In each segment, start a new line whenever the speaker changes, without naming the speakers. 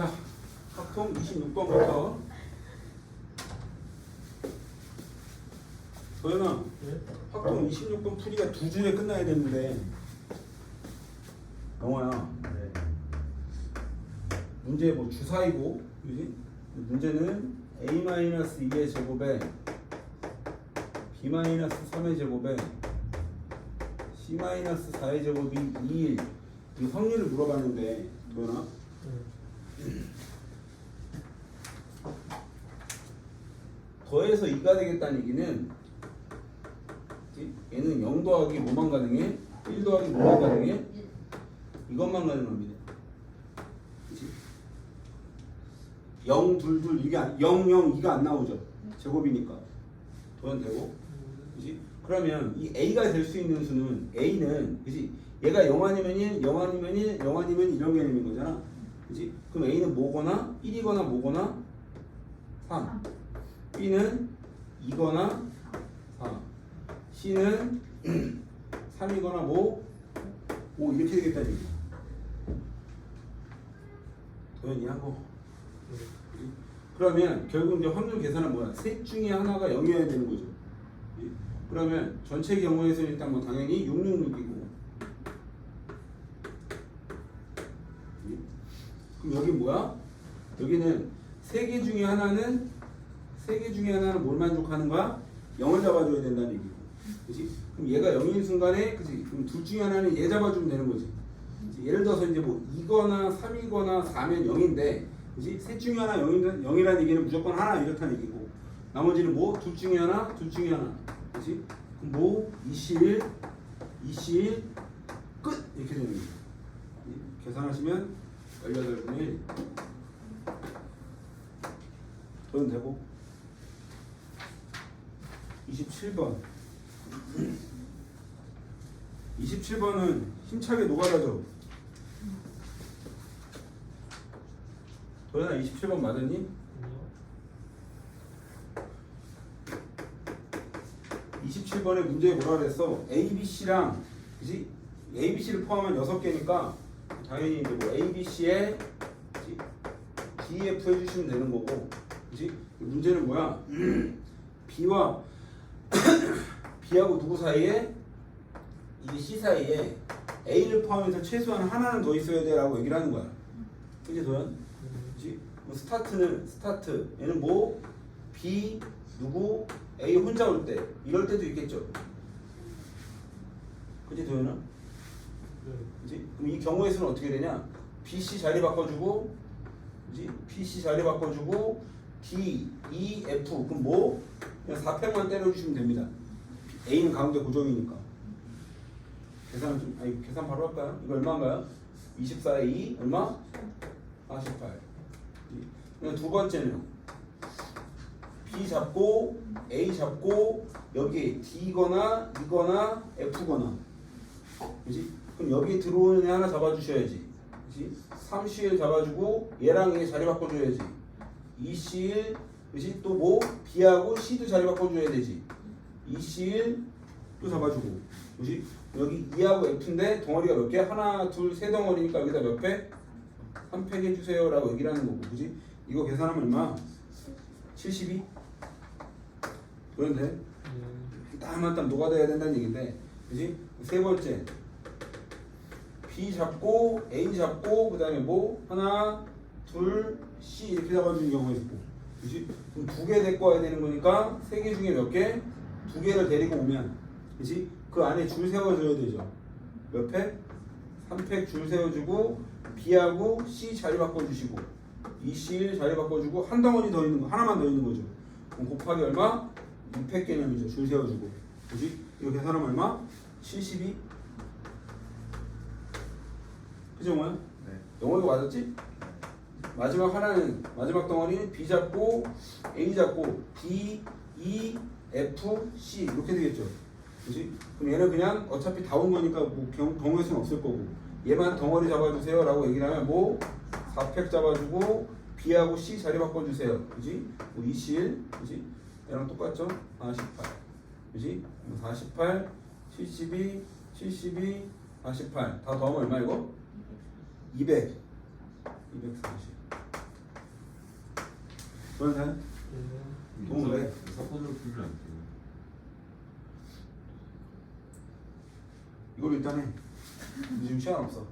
자, 합통 26번부터 도현아,
예?
합통 26번 풀이가 두 줄에 끝나야 되는데 영화야
네.
문제 뭐 주사이고 그지? 문제는 a-2의 제곱에 b-3의 제곱에 c-4의 제곱이 2일 이 확률을 물어봤는데 도현아 더해서 2가 되겠다는 얘기는? 얘는 0 더하기 뭐만 가능해? 1 더하기 뭐만 가능해? 이것만 가능합니다. 그치? 0, 2, 2 이게 안, 0, 0, 2가 안 나오죠. 제곱이니까. 도현 되고. 그치? 그러면 이 A가 될 수 있는 수는 A는 그치? 얘가 0 아니면 1, 0 아니면 1, 0 아니면 이런 개념인 거잖아. 그치? 그럼 A는 뭐거나 1이거나 뭐거나 3. B는 2거나 4. C는 3이거나 뭐5 이렇게 되겠다는 얘기야. 도현이 하고. 그러면 결국 이제 확률 계산은 뭐야? 셋 중에 하나가 0이어야 되는 거죠. 그러면 전체 경우에서는 일단 뭐 당연히 666이고. 그럼 여기 뭐야? 여기는 세 개 중에 하나는 세 개 중에 하나는 뭘 만족하는 거야? 0을 잡아줘야 된다는 얘기고. 그지? 그럼 얘가 0인 순간에 그지? 그럼 둘 중에 하나는 얘 잡아주면 되는 거지. 그치? 예를 들어서 이제 뭐 2거나 3이거나 4면 0인데 그지? 셋 중에 하나 0인, 0이라는 얘기는 무조건 하나 이렇다는 얘기고 나머지는 뭐? 둘 중에 하나, 둘 중에 하나 그지? 그럼 뭐? 21, 21, 끝! 이렇게 되는 이- 계산하시면 18분의 1돈 되고 27번 27번은 힘차게 노가다죠 도현아 27번 맞았니? 27번의 문제에 뭐라 그랬어? A, B, C랑 그지? A, B, C를 포함한 6개니까 당연히 이제 뭐 A, B, C에 그지? D, F 해주시면 되는 거고 그지? 문제는 뭐야? B와 B하고 누구 사이에? 이 C 사이에 A를 포함해서 최소한 하나는 더 있어야 돼라고 얘기를 하는 거야 그지 도현? 그지? 뭐 스타트는 스타트 얘는 뭐 B 누구 A 혼자 올 때 이럴 때도 있겠죠. 그지 도현아? 그지? 그럼 이 경우에서는 어떻게 되냐? B C 자리 바꿔주고 그지? P C 자리 바꿔주고 D E F 그럼 뭐 그냥 4팩만 때려주시면 됩니다. A는 가운데 고정이니까. 계산 좀 아니 계산 바로 할까요? 이거 얼마인가요? 24에 2 얼마? 48. 그냥 두 번째는 B 잡고 A 잡고 여기 D거나 E거나 F거나 그지? 그럼 여기 들어오는 애 하나 잡아주셔야지 그지? 3C1 잡아주고 얘랑 얘 자리 바꿔줘야지 2C1 그지? 또 뭐 B하고 C도 자리 바꿔줘야 되지 2C1 또 잡아주고 그지? 여기 E하고 F인데 덩어리가 몇 개? 하나 둘 세 덩어리니까 여기다 몇 팩? 3팩 해주세요 라고 얘기를 하는 거고 그지? 이거 계산하면 얼마? 72? 그런데 땀한땀 녹아내야 된다는 얘기인데 그지? 세 번째 B 잡고 A 잡고 그 다음에 뭐 하나 둘 C 이렇게 잡아주는 경우가 있고 그지? 그럼 두 개 데리고 와야 되는 거니까 세 개 중에 몇 개? 두 개를 데리고 오면 그지? 그 안에 줄 세워줘야 되죠 몇 팩? 3팩 줄 세워주고 B하고 C 자리 바꿔주시고 이 C1 자리 바꿔주고 한 덩어리 더 있는 거 하나만 더 있는 거죠 그럼 곱하기 얼마? 6팩 개념이죠 줄 세워주고 그지? 이거 계산하면 얼마? 72 그죠 뭐야?
네.
영어도 맞았지? 마지막 하나는 마지막 덩어리는 B 잡고 A 잡고 D, E, F, C 이렇게 되겠죠. 그지? 그럼 얘는 그냥 어차피 다 온 거니까 뭐 경, 경우의 수는 없을 거고 얘만 덩어리 잡아주세요 라고 얘기를 하면 뭐 4팩 잡아주고 B하고 C 자리 바꿔주세요. 그지? 뭐 21, 그지? 얘랑 똑같죠? 48. 그지? 48, 72, 72, 48. 다 더하면 얼마 이거? 200. 240. 도움 왜?
사건으로 풀면 안 돼요.
이걸 일단 해. 지금 시간 없어.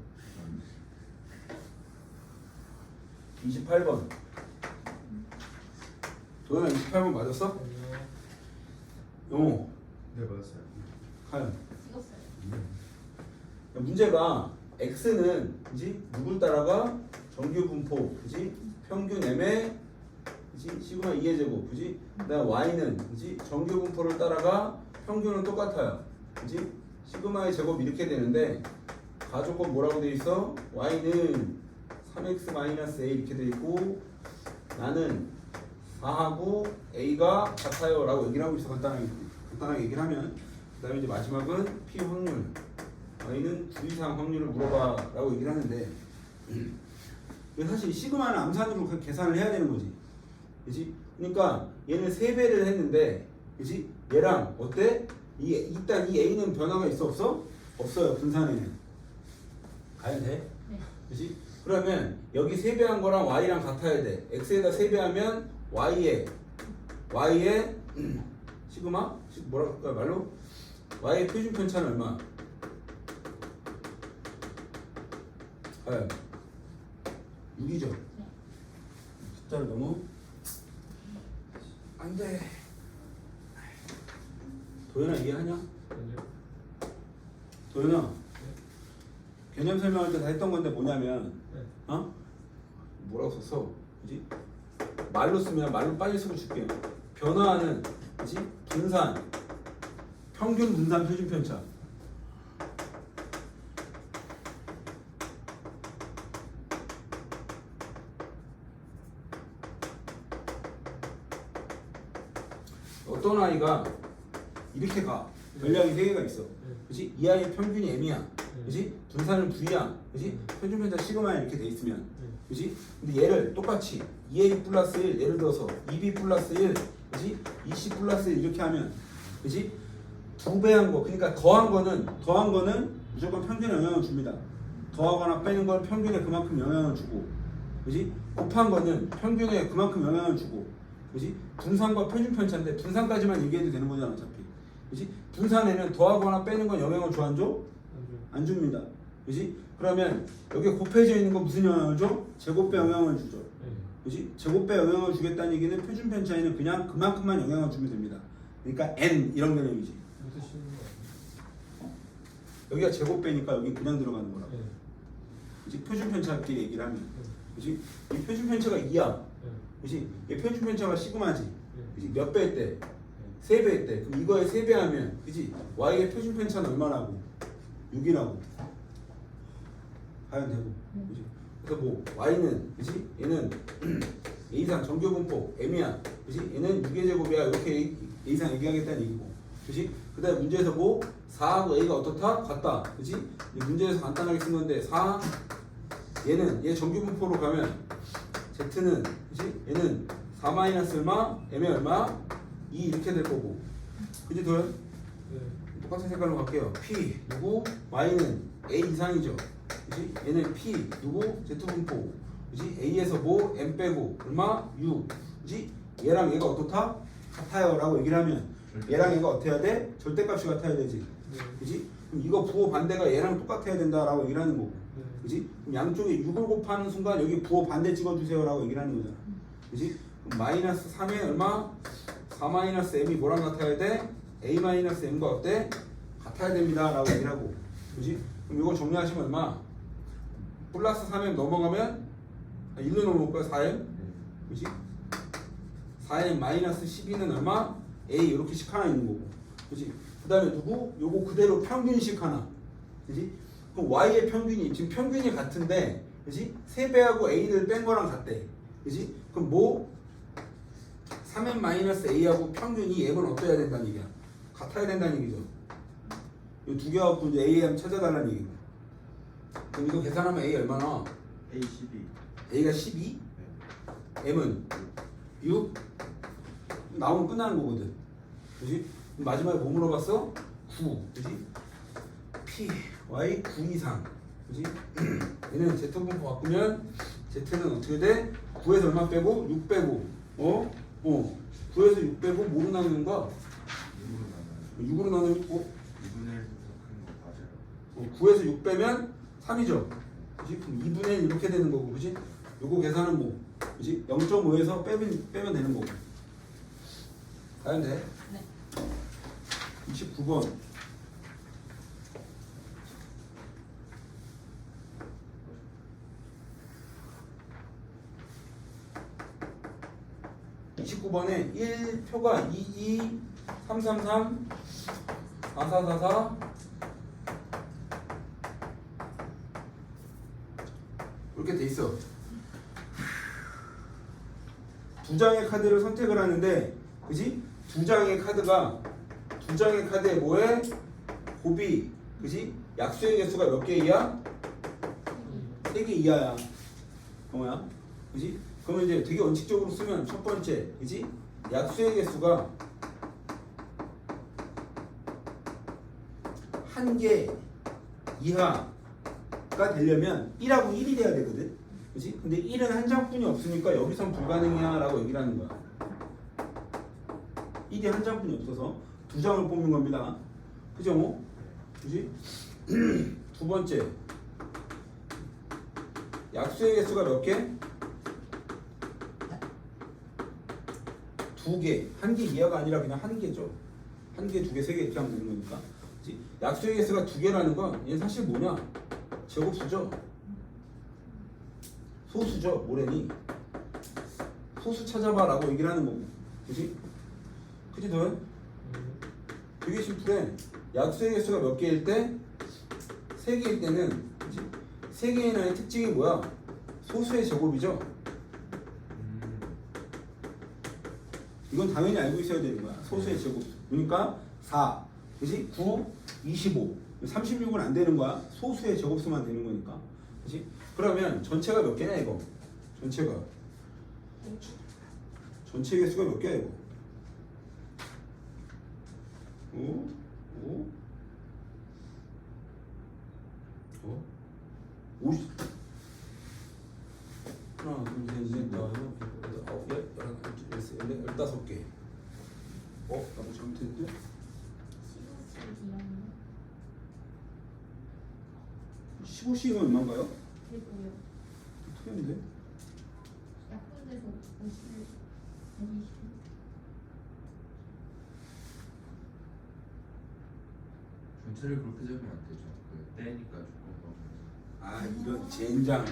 28번. 도현아 28번 맞았어? 영호,
네 맞았어요.
카연.
찍었어요.
문제가 x는 그지 누굴 따라가 정규 분포 그지 평균 m의 그지? 시그마 2의 제곱 그지? 그다음 y는 그지? 정규 분포를 따라가 평균은 똑같아요. 그지? 시그마의 제곱 이렇게 되는데 가조건 뭐라고 돼 있어? y는 3x 마이너스 a 이렇게 돼 있고 나는 4하고 a가 같아요 라고 얘기를 하고 있어 간단하게. 간단하게 얘기를 하면. 그 다음에 이제 마지막은 p 확률. y는 9 이상 확률을 물어봐 라고 얘기를 하는데 사실 시그마는 암산으로 그 계산을 해야 되는 거지 그지? 그러니까 얘는 3배를 했는데 그지? 얘랑 어때? 이 일단 이 a는 변화가 있어 없어? 없어요 분산에는. 가야 돼?
네.
그지? 그러면 여기 3배 한 거랑 y랑 같아야 돼. X에다 3배 하면 y에 y에 시그마? 시- 뭐라 그럴까 말로? Y의 표준 편차는 얼마? 과연? 6이죠? 숫자를 너무 안돼 도현아 이해하냐? 도현아 개념 설명할 때 다 했던 건데 뭐냐면 어? 뭐라고 썼어? 그지? 말로 쓰면 말로 빨리 쓰고 줄게요 변화하는 그지? 분산 평균 분산 표준 편차 어떤 아이가 이렇게 가 전략이 세 개가 있어 그지? 이 아이의 평균이 m이야 그지? 분산은 v야 그지? 표준 편차 시그마 이렇게 돼 있으면 그지? 근데 얘를 똑같이 2a 플러스 1 예를 들어서 2b 플러스 1 그지? 2c 플러스 1 이렇게 하면 그지? 두 배 한 거 그러니까 더한 거는 더한 거는 무조건 평균에 영향을 줍니다 더하거나 빼는 건 평균에 그만큼 영향을 주고 그지? 곱한 거는 평균에 그만큼 영향을 주고 그지? 분산과 표준 편 차인데 분산까지만 얘기해도 되는 거잖아 어차피 그지? 분산에는 더하거나 빼는 건 영향을 줘 안 줘? 안 줍니다. 그지? 그러면 여기 곱해져 있는 거 무슨 영향을 줘? 제곱배 영향을 주죠. 그지? 제곱배 영향을 주겠다는 얘기는 표준 편차에는 그냥 그만큼만 영향을 주면 됩니다. 그러니까 n 이런 개념이지. 여기가 제곱배니까 여기 그냥 들어가는 거라고. 그지? 표준 편차끼리 얘기를 하면. 그지? 이 표준 편차가 2야. 그지? 이 표준 편차가 시그마지. 그지? 몇 배 때? 세 배 때. 그럼 이거에 세 배 하면 그지? y의 표준 편차는 얼마라고? 6이라고. 하면 되고. 그지? 그래서 뭐 y는 그지? 얘는 a 이상 정규 분포 m이야. 그지? 얘는 6의 제곱이야. 이렇게 a 이상 얘기하겠다는 얘기고. 그지? 그 다음에 문제에서 뭐 4하고 a가 어떻다? 같다. 그지? 이 문제에서 간단하게 쓴 건데 4 얘는 얘 정규 분포로 가면 z는 그지? 얘는 4 마이너스 얼마? m의 얼마? 2 이렇게 될 거고. 그지 도현? 똑같은 색깔로 갈게요. P 누구? Y는 A 이상이죠. 그지? 얘는 P 누구? Z 분포. 그지? A에서 뭐? M 빼고 얼마? 6. 그지? 얘랑 얘가 어떻다? 같아요 라고 얘기를 하면 얘랑 얘가 어떻게 해야 돼? 절대값이 같아야 되지. 그지? 그럼 이거 부호 반대가 얘랑 똑같아야 된다라고 얘기를 하는 거고. 그지? 양쪽에 6을 곱하는 순간 여기 부호 반대 찍어주세요라고 얘기를 하는 거잖아. 그지? 마이너스 3에 얼마? 4 마이너스 m이 뭐랑 같아야 돼? a 마이너스 m과 어때? 같아야 됩니다 라고 얘기를 하고. 그지? 그럼 이거 정리하시면 얼마? 플러스 3m 넘어가면 아, 1로 넘어올까? 4m? 그지? 4m 마이너스 12는 얼마? a 이렇게씩 하나 있는 거고. 그지? 그 다음에 누구? 요거 그대로 평균식 하나. 그지? 그럼 y의 평균이 지금 평균이 같은데 그지? 3배하고 a를 뺀 거랑 같대. 그지? 그럼 뭐 3n 마이너스 a하고 평균이 얘는 어떠해야 된다는 얘기야? 같아야 된다는 얘기죠. 이 두 개 갖고 이제 a m 찾아달라는 얘기고. 그럼 이거 계산하면 a 얼마나?
A 12.
a가 12, m은 6 나오면 끝나는 거거든. 그지? 마지막에 뭐 물어봤어? 9. 그지? p y 9 이상. 그지? 얘는 z 분포 바꾸면 z는 어떻게 돼? 9에서 얼마 빼고 6 빼고 어? 어 9에서 6 빼고 뭐로 나누는 거야?
6으로 나눠요
6으로 나누면 어?
2분의 1 큰거 맞아요
어, 9에서 6 빼면 3이죠. 그지? 그럼 2분의 1 이렇게 되는 거고, 그지? 요거 계산은 뭐, 그지? 0.5에서 빼면, 빼면 되는 거고. 가면 돼.
네.
29번. (29번에) 1표가 22 333 4444 이렇게 돼 있어. 두 장의 카드를 선택을 하는데, 그지? 두 장의 카드가 두 장의 카드에 뭐에 곱이, 그지? 약수의 개수가 몇 개 이야? 세개 이하야. 뭐야? 그지? 그러면 이제 되게 원칙적으로 쓰면 첫 번째, 그지? 약수의 개수가 한 개 이하가 되려면 1하고 1이 돼야 되거든. 그지? 근데 1은 한 장뿐이 없으니까 여기선 불가능이야 라고 얘기를 하는 거야. 1이 한 장뿐이 없어서 두 장을 뽑는 겁니다. 그죠? 뭐? 그지? 두 번째. 약수의 개수가 몇 개? 두 개. 한 개 이하가 아니라 그냥 한 개죠. 한 개, 두 개, 세 개 이렇게 하면 되는 거니까. 약수의 개수가 두 개라는 건 얘는 사실 뭐냐? 제곱수죠. 소수죠. 뭐래니? 소수 찾아봐라고 얘기를 하는 거고. 그지? 그지 너? 되게 심플해. 약수의 개수가 몇 개일 때? 세 개일 때는 그지? 세 개의 나의 특징이 뭐야? 소수의 제곱이죠. 이건 당연히 알고 있어야 되는 거야. 소수의 제곱. 그러니까 4, 그지? 9, 25. 36은 안 되는 거야. 소수의 제곱수만 되는 거니까. 그지? 그러면 전체가 몇 개냐 이거? 전체가 전체 개수가 몇 개야 이거? 5, 5, 어? 50 하나, 둘, 셋, 넷, 다섯, 여섯, 아홉, 열, 열하나, 열둘, 열셋, 열넷, 열다섯 개. 어? 나뭐 잘못했는데? 15C는 얼마인가요?
그리고요.
틀렸는데?
약분돼서 50, 120.
전체를 그렇게 잡으면 안 되죠. 그 떼니까 조금 더
아 이런 젠장.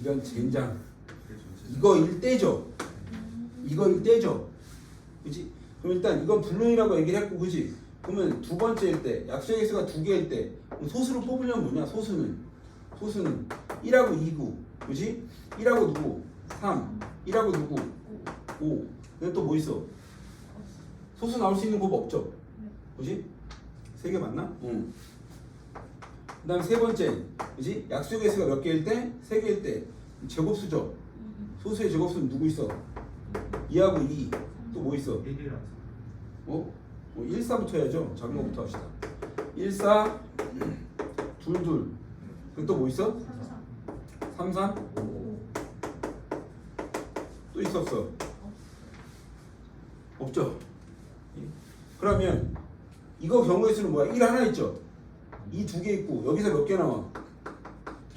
이런 젠장.
그게 전체
이거 일대죠. 이거 일대죠. 그지 그럼 일단 이건 불능이라고 얘기를 했고 그지 그러면 두 번째일 때 약수의 개수가 두 개일 때 그럼 소수를 뽑으려면 뭐냐 소수는 소수는 1하고 2고 그지? 1하고 누구? 3 1하고 누구? 5 근데 또 뭐 있어? 소수 나올 수 있는 곱 없죠? 그지? 세 개 맞나? 응. 그 다음 세 번째 그지? 약수의 개수가 몇 개일 때? 세 개일 때. 제곱수죠? 소수의 제곱수는 누구 있어? 2하고 2 또 뭐 있어?
1이랑
어? 뭐 1, 4부터 해야죠. 작은 거부터 합시다. 1, 4, 둘, 둘. 또 뭐 있어? 3, 3? 또 있었어. 없죠? 그러면 이거 경우의 수는 뭐야? 1 하나 있죠? 2두개 있고 여기서 몇 개 나와?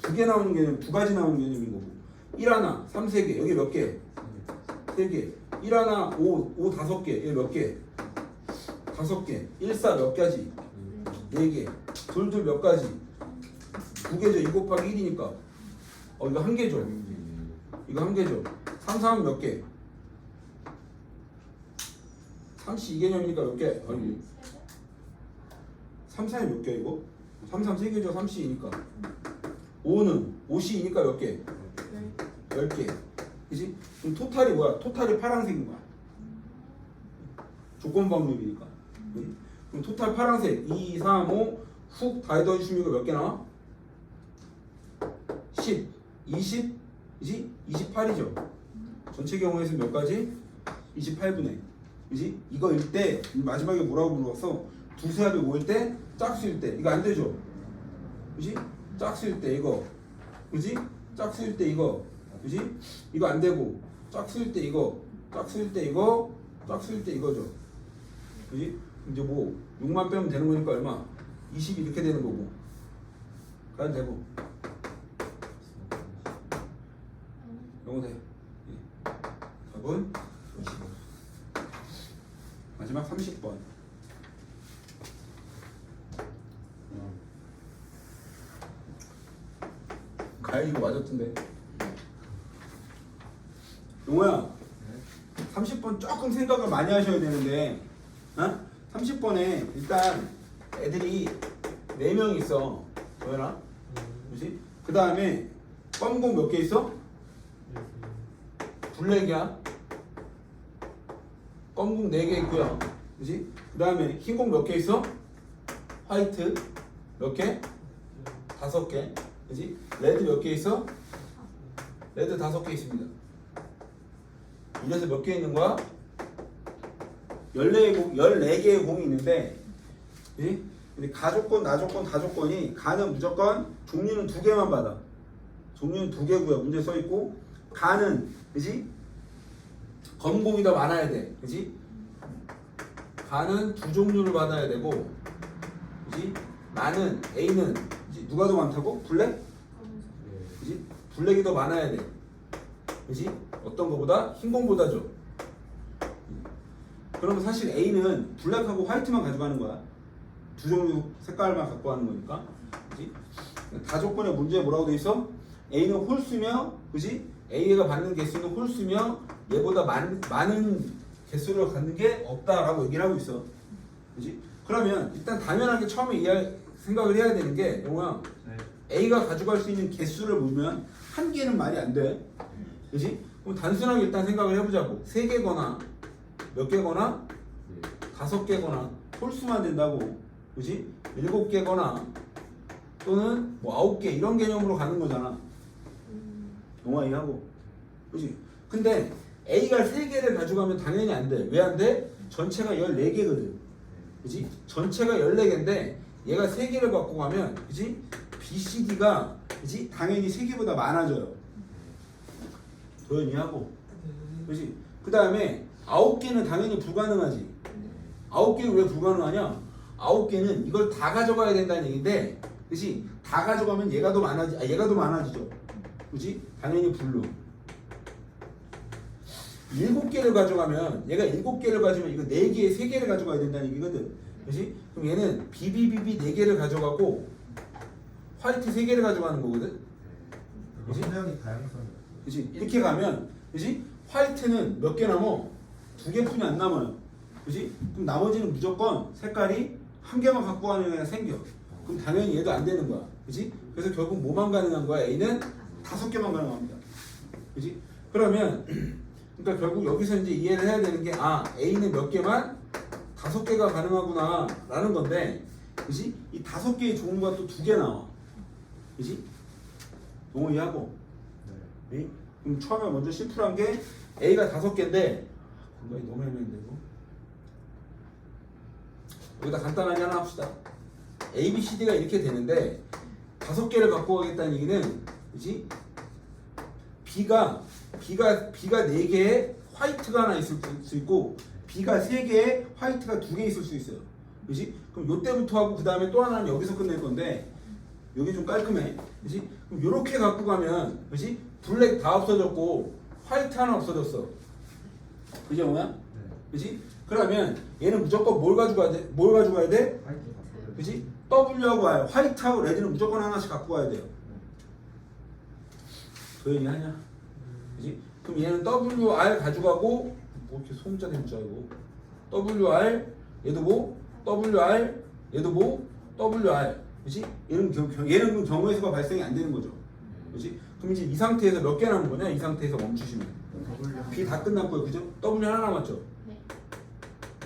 두 개 나오는 개념, 두 가지 나오는 개념인 거고 1 하나, 3, 세 개, 여기 몇 개? 세 개. 1 하나, 5, 5 다섯 개, 여기 몇 개? 다섯 개. 1, 4 몇 가지? 네 개. 둘, 둘 몇 가지? 두 개죠. 2 곱하기 1이니까. 어, 이거 한 개죠. 이거 한 개죠. 3, 3은 몇 개? 3시 2개념이니까 몇 개? 아니, 3, 4이 몇 개, 이거? 3, 3 3개죠. 3C이니까. 5는 5C이니까 몇 개? 10개. 그지? 그럼 토탈이 뭐야? 토탈이 파란색인 거야. 조건. 그지? 그럼 토탈 파란색 2, 3, 5, 훅다 이거 몇개 나와? 10, 20, 그지? 28이죠. 전체 경우에서 몇 가지? 28분의. 그지? 이거일 때 마지막에 뭐라고 물어봤어? 두 세 합이 5일 때 짝수일 때 이거 안 되죠? 그지? 짝수일 때 이거 그지? 짝수일 때 이거 그지? 이거 안 되고 짝수일 때 이거 짝수일 때 이거, 짝수일 때 이거죠. 그지? 이제 뭐 6만 빼면 되는 거니까 얼마? 20 이렇게 되는 거고. 가도 되고. 예. 답은 25. 마지막 30번. 가야 이거 맞았던데. 용호야, 30번 조금 생각을 많이 하셔야 되는데, 어? 30번에 일단 애들이 4명 있어. 뭐야? 그지? 그 다음에 껌공 몇 개 있어? 블랙이야. 껌공 4개 있고요. 그지? 그 다음에 흰 공 몇 개 있어? 화이트 몇 개? 다섯 개. 그지? 레드 몇 개 있어? 레드 다섯 개 있습니다. 이래서 몇 개 있는 거야? 14개, 공, 14개의 공이 있는데, 예? 근데 가조건, 나조건, 다조건이 가는 무조건 종류는 두 개만 받아. 종류는 두 개고요. 문제 써 있고, 가는, 그지? 검공이 더 많아야 돼. 그지? 가는 두 종류를 받아야 되고, 그지? 나는, A는, 그지? 누가 더 많다고? 블랙? 그지? 블랙이 더 많아야 돼. 그지? 어떤 거보다? 흰 공보다죠. 그러면 사실 A는 블랙하고 화이트만 가져가는 거야. 두 종류 색깔만 갖고 가는 거니까. 그지? 다조건의 문제에 뭐라고 돼 있어? A는 홀수며, 그지? A가 받는 개수는 홀수며 얘보다 많, 많은 개수를 갖는 게 없다라고 얘기를 하고 있어. 그지? 그러면 일단 당연하게 처음에 이해 생각을 해야 되는 게 영호야
네.
A가 가져갈 수 있는 개수를 보면 한 개는 말이 안 돼. 그지? 그럼 단순하게 일단 생각을 해보자고. 세 개거나 몇 개거나
네.
다섯 개거나 홀수만 된다고. 그지? 일곱 개거나 또는 뭐 아홉 개 이런 개념으로 가는 거잖아.
음,
영화 이해하고. 그지? 근데 A가 세 개를 가져가면 당연히 안 돼. 왜 안 돼? 전체가 14개거든. 그지? 전체가 14개인데 얘가 세 개를 갖고 가면 그지? B, C, D가 그지? 당연히 세 개보다 많아져요. 도연이 하고. 그지? 그 다음에 아홉 개는 당연히 불가능하지. 아홉 개는 왜 불가능하냐? 아홉 개는 이걸 다 가져가야 된다는 얘기인데, 그지? 다 가져가면 얘가 더 많아지, 아, 얘가 더 많아지죠. 그지? 당연히 불로. 일곱 개를 가져가면 얘가 일곱 개를 가지면 이거 네 개에 세 개를 가져가야 된다는 얘기거든. 그지? 그럼 얘는 BBBB 네 개를 가져가고 화이트 세 개를 가져가는 거거든. 그지?
굉장히 다양성이
그지? 이렇게 가면 그지? 화이트는 몇 개 남어? 두 개뿐이 안 남아요. 그지? 그럼 나머지는 무조건 색깔이 한 개만 갖고 가는 애가 생겨. 그럼 당연히 얘도 안 되는 거야. 그지? 그래서 결국 뭐만 가능한 거야? A는 다섯 개만 가능합니다. 그지? 그러면 그러니까 결국 여기서 이제 이해를 해야 되는 게 아, A는 몇 개만 다섯 개가 가능하구나 라는 건데 그지? 이 다섯 개의 종류가 또 두 개 나와. 그지? 동호 이해하고
네.
네? 그럼 처음에 먼저 심플한 게 A가 다섯 개인데 공간이 너무 애매한데 이거 여기다 간단하게 하나 합시다 A, B, C, D가 이렇게 되는데 다섯 개를 갖고 가겠다는 얘기는 그지? B가 B가 B가 네 개에 화이트가 하나 있을 수 있고 B가 세 개에 화이트가 두개 있을 수 있어요 그지? 그럼 요때부터 하고 그 다음에 또 하나는 여기서 끝낼 건데 여기 좀 깔끔해. 그지? 그럼 요렇게 갖고 가면, 그지? 블랙 다 없어졌고, 화이트 하나 없어졌어. 그죠, 뭐야?
네.
그지? 그러면 얘는 무조건 뭘 가져가야 돼? 뭘 가져가야 돼?
화이트
그지? W하고 R, 화이트하고 레드는 무조건 하나씩 갖고 가야 돼요. 도현이 하냐? 그지? 그럼 얘는 WR 가져가고, 뭐 이렇게 소음자 되는 줄 알고. WR, 얘도 뭐? WR, 얘도 뭐? WR. 그지? 얘는, 경, 얘는 경우의 수가 발생이 안 되는 거죠. 그지? 그럼 이제 이 상태에서 몇 개 남은 거냐? 이 상태에서 멈추시면. B 다 끝났고요. 그죠? W 하나 남았죠?
네.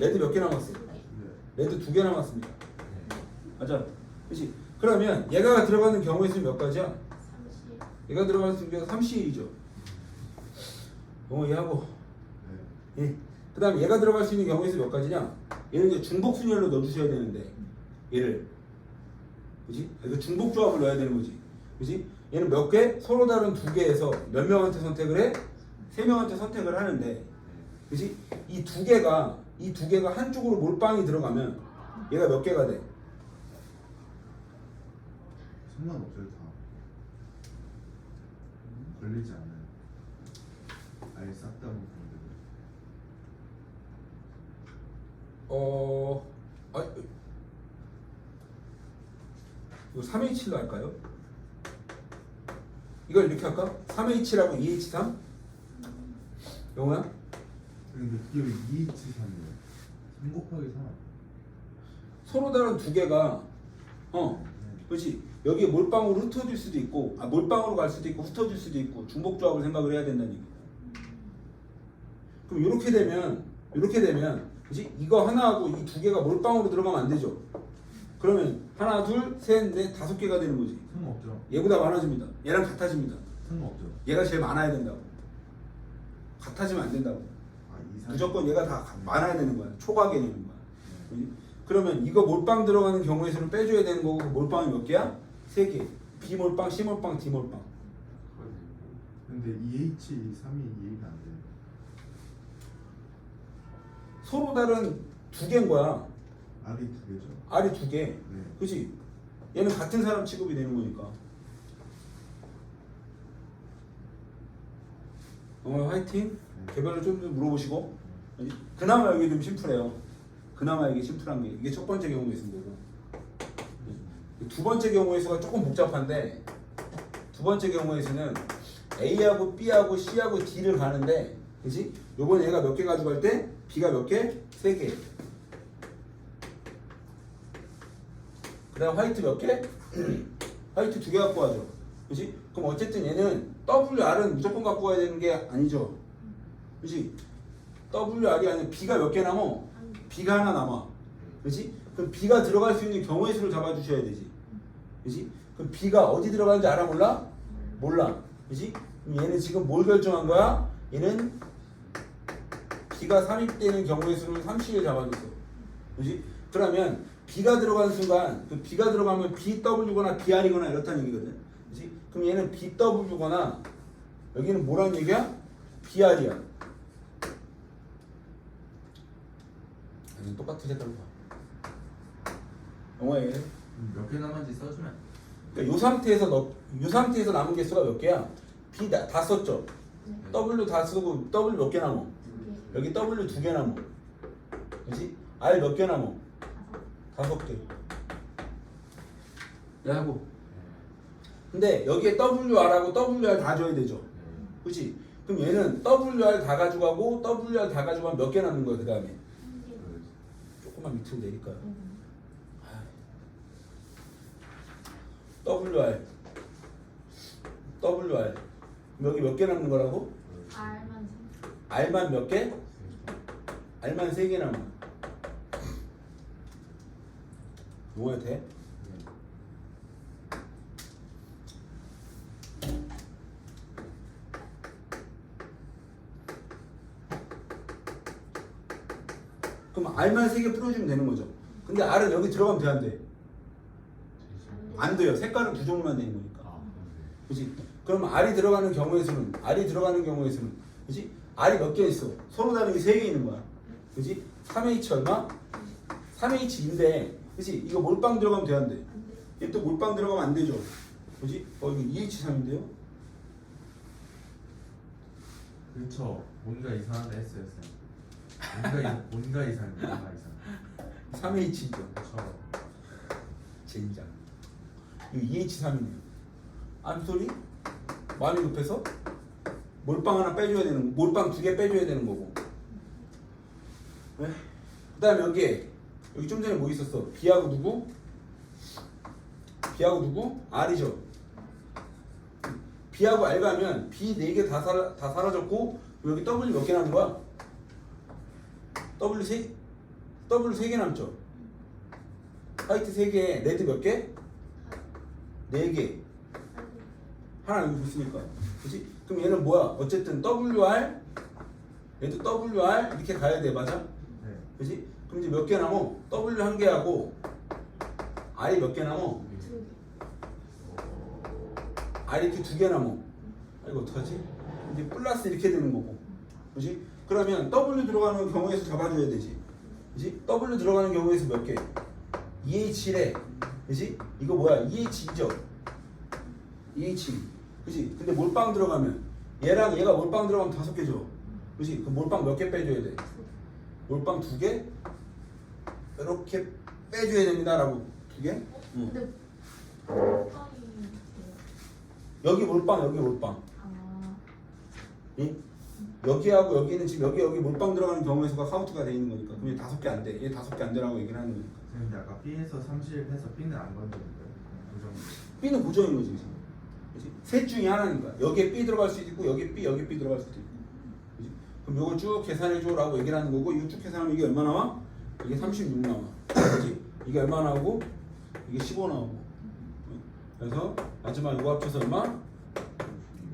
레드 몇 개 남았어요?
네.
레드 두 개 남았습니다. 맞아. 그지? 그러면 얘가 들어가는 경우의 수는 몇 가지야?
30.
얘가 들어가는 수가 31이죠. 영어 이해하고. 예. 그 다음에 얘가 들어갈 수 있는 경우의 수몇 가지냐? 얘는 이제 중복 순열로 넣어주셔야 되는데 얘를 그지? 이거 중복 조합을 넣어야 되는 거지. 그지? 얘는 몇 개? 서로 다른 두 개에서 몇 명한테 선택을 해? 세 명한테 선택을 하는데 그지? 이 두 개가 이 두 개가 한쪽으로 몰빵이 들어가면 얘가 몇 개가 돼?
상관없어요 다 걸리지 않아요 아예 싹다 되고
어, 아, 이거 3H7로 할까요? 이걸 이렇게 할까? 3H라고 2H3? 영호야?
근데 그게 왜 2H 3이에요? 3 곱하기 3
서로 다른 두 개가 어, 그렇지. 여기에 몰빵으로 흩어질 수도 있고, 아, 몰빵으로 갈 수도 있고, 흩어질 수도 있고, 중복 조합을 생각을 해야 된다는 얘기야. 그럼 이렇게 되면, 이렇게 되면, 그렇지? 이거 하나하고 이 두 개가 몰빵으로 들어가면 안 되죠. 그러면 하나, 둘, 셋, 넷, 다섯 개가 되는 거지.
상관없죠
얘보다 많아집니다. 얘랑 같아집니다.
상관없죠
얘가 제일 많아야 된다고. 같아지면 안 된다고.
아 2, 3
무조건 얘가 다 많아야 되는 거야. 초과 개념인 거야. 그지? 그러면 이거 몰빵 들어가는 경우에서는 빼줘야 되는 거고 그 몰빵이 몇 개야? 세 개. 비몰빵, C몰빵, D몰빵.
근데 2H 3이 이해가 안 돼요
서로 다른 두 개인 거야.
R이 두 개죠
R이 두 개.
네
그지? 얘는 같은 사람 취급이 되는 거니까. 어, 화이팅. 개별로 좀 더 물어보시고. 그지? 그나마 여기 좀 심플해요. 그나마 이게 심플한 게 이게 첫 번째 경우에 거고. 두 번째 경우의 수가 조금 복잡한데 두 번째 경우에서는 A하고 B하고 C하고 D를 가는데 그지? 요번에 얘가 몇 개 가져갈 때 B가 몇 개? 세 개. 그다음 화이트 몇 개? 화이트 두 개 갖고 와죠. 그지? 그럼 어쨌든 얘는 WR은 무조건 갖고 와야 되는 게 아니죠. 그지? WR이 아니라 B가 몇 개 남어? B가 하나 남아. 그지? 그럼 B가 들어갈 수 있는 경우의 수를 잡아주셔야 되지. 그지? 그럼 B가 어디 들어가는지 알아 몰라? 몰라. 그지? 얘는 지금 뭘 결정한 거야? 얘는 B가 삼입되는 경우의 수는 30을 잡아줬어. 그지? 그러면 B가 들어가는 순간 그 B가 들어가면 BW거나 BR이거나 이렇다는 얘기거든. 그지? 그럼 얘는 BW거나 여기는 뭐라는 얘기야? BR이야. 똑같은 색깔로 봐. 영화에
몇 개 남았는지 써주면 안 돼?
그러니까 요 상태에서 너, 요 상태에서 남은 개수가 몇 개야? B 다, 다 썼죠. W 다 쓰고 W 몇 개 남어? 여기 W 두 개 남어. 그지? R 몇 개 남어? 다섯 개. 야고. 근데 여기에 WR하고 WR 다 줘야 되죠. 그지? 그럼 얘는 WR 다 가져가고 WR 다 가져가면 몇 개 남는 거야 그 다음에? 조금만 밑으로 내릴까요? WR WR 여기 몇 개 남는 거라고?
R만
R만 몇 개? R만 세 개 남아 뭐야 돼? 그럼 R만 세 개 풀어주면 되는 거죠 근데 R은 여기 들어가면 돼 안 돼? 안 돼요 색깔은 두 종류만 되는 거니까
아,
그지? 그럼 R이 들어가는 경우의 수는 R이 들어가는 경우의 수는 그지? R이 몇 개 있어? 서로 다른 게 세 개 있는 거야. 그지? 3H 얼마? 3H인데 그지? 이거 몰빵 들어가면 돼안 돼? 얘또 몰빵 들어가면 안 되죠. 그지? 어 이거 2H3인데요?
그렇죠 뭔가 이상하다 했어요 쌤 뭔가, 이, 뭔가 이상해 뭔가 이상
3H죠.
그렇죠
젠장. 이거 2H3이네요. 암소리? 마음이 급해서? 몰빵 하나 빼줘야 되는 거, 몰빵 두 개 빼줘야 되는 거고. 네? 그 다음에 여기에, 여기 좀 전에 뭐 있었어? B하고 누구? B하고 누구? R이죠. B하고 R 가면 B 4개 다, 사라, 다 사라졌고, 여기 W 몇 개 남은 거야? W 3, W 3개 남죠? 화이트 3개, 레드 몇 개? 4개. 하나 여기 있으니까. 그치? 그럼 얘는 뭐야? 어쨌든 WR, 얘도 WR 이렇게 가야 돼, 맞아?
네
그치? 그럼 이제 몇 개 남어? W 한 개하고 R이 몇 개 남어?
두개
R 이렇게 두 개 남어. 아, 이거 어떡하지? 이제 플러스 이렇게 되는 거고. 그치? 그러면 W 들어가는 경우에서 잡아줘야 되지. 그지? W 들어가는 경우에서 몇 개? 2H1에 그지? 이거 뭐야? 2H2죠? 2H2 그지? 근데 몰빵 들어가면 얘랑 얘가 몰빵 들어가면 다섯 개죠? 그지? 그 몰빵 몇 개 빼줘야 돼? 몰빵 두 개? 이렇게 빼줘야 됩니다 라고 두 개? 응. 여기 몰빵 여기 몰빵
아
응? 여기하고 여기는 지금 여기 여기 몰빵 들어가는 경우에서가 카운트가 돼 있는 거니까 그럼 얘 다섯 개 안 돼. 얘 다섯 개 안 되라고 얘기를 하는 거니까.
근데 아까 B에서 30 해서 B는 안 건드는 거예요? 그냥 고정.
B는 고정인 거지. 지금. 그치? 셋 중에 하나니까. 여기에 B 들어갈 수 있고 여기에 B 여기에 B 들어갈 수도 있고. 그치? 그럼 요걸 쭉 계산해 줘라고 얘기를 하는 거고 이쭉 계산하면 이게 얼마 나와? 이게 36 나와. 그치? 이게 얼마 나오고 이게 15 나오고. 그래서 마지막 이거 합쳐서 얼마?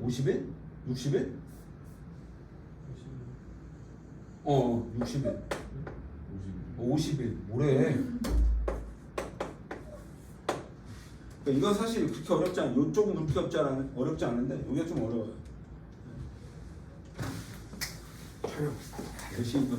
51? 61? 어, 60일.
50.
50일 뭐래? 그러니까 이건 사실 그렇게 어렵지 않아. 이쪽은 그렇게 어렵지 않아. 어렵지 않은데 여기가 좀 어려워요. 촬영 열심히